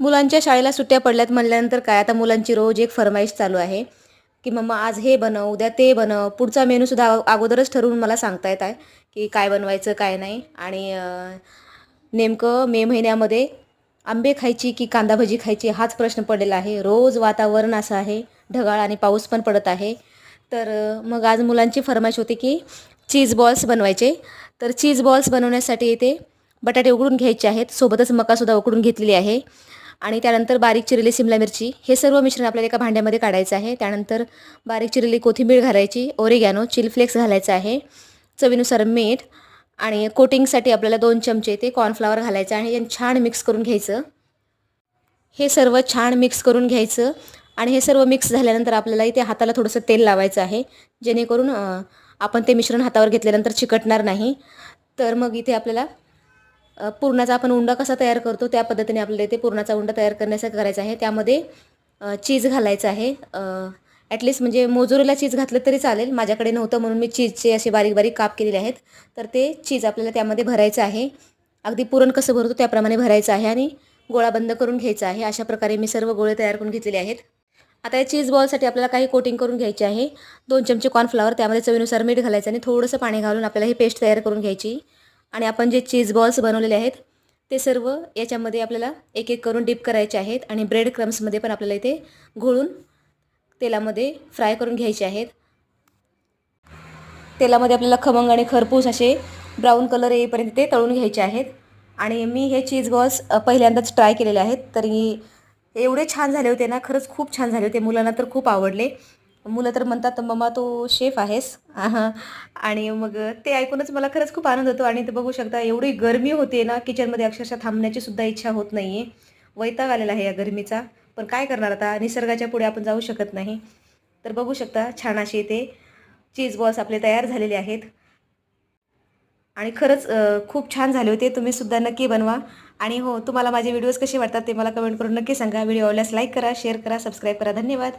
मुलांच्या शाळेला सुट्ट्या पडल्यात म्हणल्यानंतर काय? आता मुलांची रोज एक फरमाईश चालू आहे की मम्मा आज हे बनव उद्या ते बनव. पुढचा मेनूसुद्धा अगोदरच ठरवून मला सांगता येत आहे की काय बनवायचं काय नाही. आणि नेमकं मे महिन्यामध्ये आंबे खायची की कांदा भजी खायची हाच प्रश्न पडलेला आहे. रोज वातावरण असं आहे ढगाळ आणि पाऊस पण पडत आहे. तर मग आज मुलांची फरमाईश होती की चीज बॉल्स बनवायचे. तर चीज बॉल्स बनवण्यासाठी इथे बटाटे उकडून घ्यायचे आहेत. सोबतच मकासुद्धा उकडून घेतलेली आहे. आणि त्यानंतर बारीक चिरलेली सिमला मिरची. हे सर्व मिश्रण आपल्याला एका भांड्यामध्ये काढायचं आहे. त्यानंतर बारीक चिरलेली कोथिंबीर घालायची ओरिगॅनो चिलफ्लेक्स घालायचं आहे. चवीनुसार मीठ आणि कोटिंगसाठी आपल्याला दोन चमचे ते कॉर्नफ्लावर घालायचं आणि छान मिक्स करून घ्यायचं. हे सर्व छान मिक्स करून घ्यायचं आणि हे सर्व मिक्स झाल्यानंतर आपल्याला इथे हाताला थोडंसं तेल लावायचं आहे. जेणेकरून आपण ते मिश्रण हातावर घेतल्यानंतर चिकटणार नाही. तर मग इथे आपल्याला पुरणाचा आपण उंडा कसा तयार करतो त्या पद्धतीने आपल्याला इथे पुरणाचा उंडा तयार करण्यासाठी करायचा आहे. त्यामध्ये चीज घालायचं आहे. ॲटलिस्ट म्हणजे मोजुरीला चीज घातलं तरी चालेल. माझ्याकडे नव्हतं म्हणून मी चीजचे असे बारीक बारीक काप केलेले आहेत. तर ते चीज आपल्याला त्यामध्ये भरायचं आहे. अगदी पुरण कसं भरतो त्याप्रमाणे भरायचं आहे आणि गोळा बंद करून घ्यायचा आहे. अशा प्रकारे मी सर्व गोळे तयार करून घेतलेले आहेत. आता या चीज बॉलसाठी आपल्याला काही कोटिंग करून घ्यायचे आहे. दोन चमचे कॉर्नफ्लॉवर त्यामध्ये चवीनुसार मीठ घालायचं आणि थोडंसं पाणी घालून आपल्याला ही पेस्ट तयार करून घ्यायची. आणि आपण जे चीज बॉल्स बनवलेले आहेत ते सर्व याच्यामध्ये आपल्याला एक एक करून डिप करायचे आहेत आणि ब्रेड क्रम्समध्ये पण आपल्याला इथे घोळून तेलामध्ये फ्राय करून घ्यायचे आहेत. तेलामध्ये आपल्याला खमंग आणि खरपूस असे ब्राऊन कलर येईपर्यंत ते तळून घ्यायचे आहेत. आणि मी हे चीज बॉल्स पहिल्यांदाच ट्राय केलेले आहेत. तरी एवढे छान झाले होते ना खरंच खूप छान झाले होते. मुलांना तर खूप आवडले. मुलं तर म्हणतात मम्मा तू शेफ आहेस. आणि मग ते ऐकूनच मला खरंच खूप आनंद होतो. आणि ते बघू शकता एवढी गरमी होते ना किचनमध्ये अक्षरशः थांबण्याची सुद्धा इच्छा होत नाही आहे वैताग आलेला आहे या गरमीचा. पण काय करणार आता? निसर्गाच्या पुढे आपण जाऊ शकत नाही. तर बघू शकता छान असे ते चीज बॉल्स आपले तयार झालेले आहेत. आणि खरंच खूप छान झाले होते. तुम्ही सुद्धा नक्की बनवा. आणि हो तुम्हाला माझे व्हिडिओज कसे वाटतात ते मला कमेंट करून नक्की सांगा. व्हिडिओ आवडल्यास लाईक करा शेअर करा सबस्क्राईब करा. धन्यवाद.